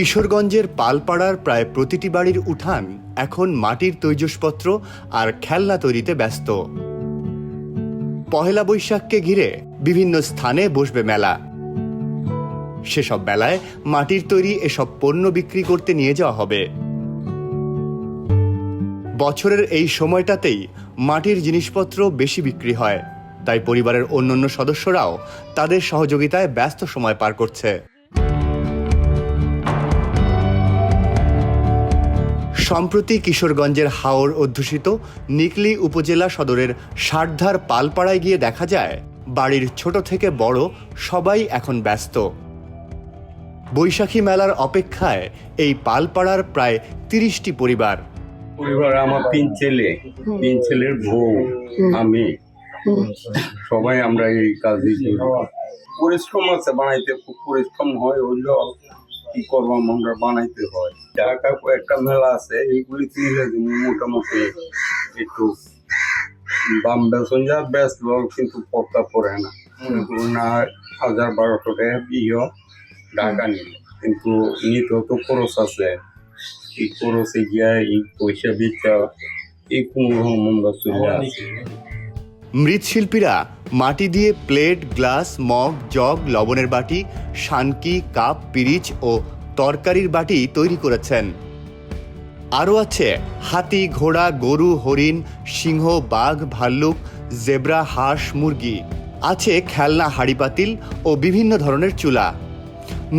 কিশোরগঞ্জের পালপাড়ার প্রায় প্রতিটি বাড়ির উঠান এখন মাটির তৈজসপত্র আর খেলনা তৈরিতে ব্যস্ত। পহেলা বৈশাখকে ঘিরে বিভিন্ন স্থানে বসবে মেলা। সেসব মেলায় মাটির তৈরি এসব পণ্য বিক্রি করতে নিয়ে যাওয়া হবে। বছরের এই সময়টাতেই মাটির জিনিসপত্র বেশি বিক্রি হয়, তাই পরিবারের অন্যান্য সদস্যরাও তাদের সহযোগিতায় ব্যস্ত সময় পার করছে। সম্প্রতি কিশোরগঞ্জের হাওর অধ্যুষিত নিকলি উপজেলা সদরের ষাটধার পালপাড়ায় গিয়ে দেখা যায়, বাড়ির ছোট থেকে বড় সবাই এখন ব্যস্ত। বৈশাখী মেলার অপেক্ষায় এই পালপাড়ার প্রায় তিরিশটি পরিবার। পরিবারে আমার তিন ছেলে, তিন ছেলের বউ, আমি। সবাই আমরা এই করি। পরিশ্রম আছে, বানাইতে খুব পরিশ্রম হয় কি করব আমরা বানাইতে হয়। ঢাকা একটা মেলা আছে এইগুলি মোটামুটি একটু দাম বেতন যা ব্যস্ত কিন্তু পক্কা পড়ে না। মনে করুন না হাজার বারোশো টাকা বিয়ে ঢাকা নিল। কিন্তু নিতেও তো খরচ আছে। এই খরচে গিয়া এই পয়সা দিতে এই কোনো আমরা চলে আসি। মৃৎশিল্পীরা মাটি দিয়ে প্লেট গ্লাস মগ জগ লবণের বাটি শানকি, কাপ, পিরিচ ও তরকারির বাটি তৈরি করেছেন। আরও আছে, হাতি, ঘোড়া, গরু, হরিণ, সিংহ, বাঘ, ভাল্লুক, জেব্রা, হাঁস, মুরগি। আছে খেলনা, হাড়ি পাতিল ও বিভিন্ন ধরনের চুলা।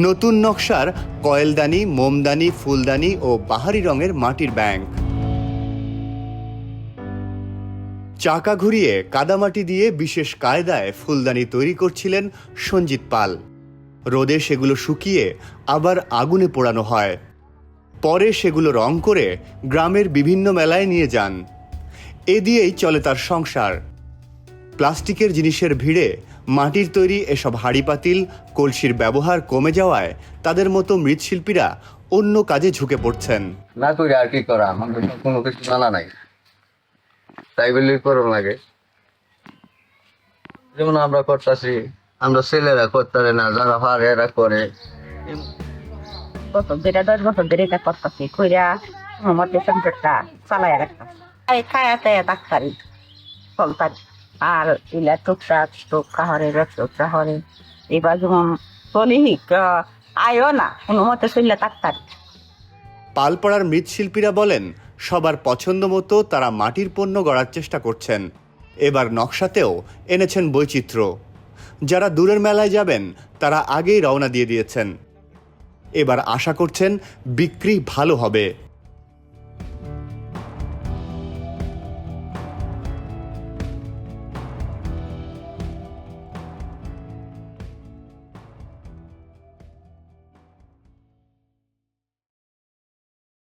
নতুন নকশার কয়েলদানি, মোমদানি, ফুলদানি ও বাহারি রঙের মাটির ব্যাংক। চাকা ঘুরিয়ে কাদামাটি দিয়ে বিশেষ কায়দায় ফুলদানি তৈরি করছিলেন সঞ্জিত পাল। রোদে সেগুলো শুকিয়ে আবার আগুনে পোড়ানো হয়। পরে সেগুলো রং করে গ্রামের বিভিন্ন মেলায় নিয়ে যান। এ দিয়েই চলে তার সংসার। প্লাস্টিকের জিনিসের ভিড়ে মাটির তৈরি এসব হাড়ি পাতিল কলসির ব্যবহার কমে যাওয়ায় তাদের মতো মৃৎশিল্পীরা অন্য কাজে ঝুঁকে পড়ছেন। না করে আর কি করা? আমাদের কোনো কিছু জানা নাই। তাই বলে করো লাগে। যেমন আমরা করতেছি আমরা ছেলেরা করতে না যারা পারে এরা করে। বছর ধরে দশ বছর ধরে এটা করতেছি কইরা আমার মধ্যে সংসারটা চালাই রাখতাম এই খায়াতে ডাক্তারি চলতারি আর ইলা টুকটাক টুক কাহরে রক্ত কাহরে এবার যেমন চলি আয়ও না কোনো মতে চললে ডাক্তারি পালপাড়ার মৃৎশিল্পীরা বলেন সবার পছন্দ মতো তারা মাটির পণ্য গড়ার চেষ্টা করছেন। এবার নকশাতেও এনেছেন বৈচিত্র্য। যারা দূরের মেলায় যাবেন, তারা আগেই রওনা দিয়ে দিয়েছেন। এবার আশা করছেন বিক্রি ভালো হবে।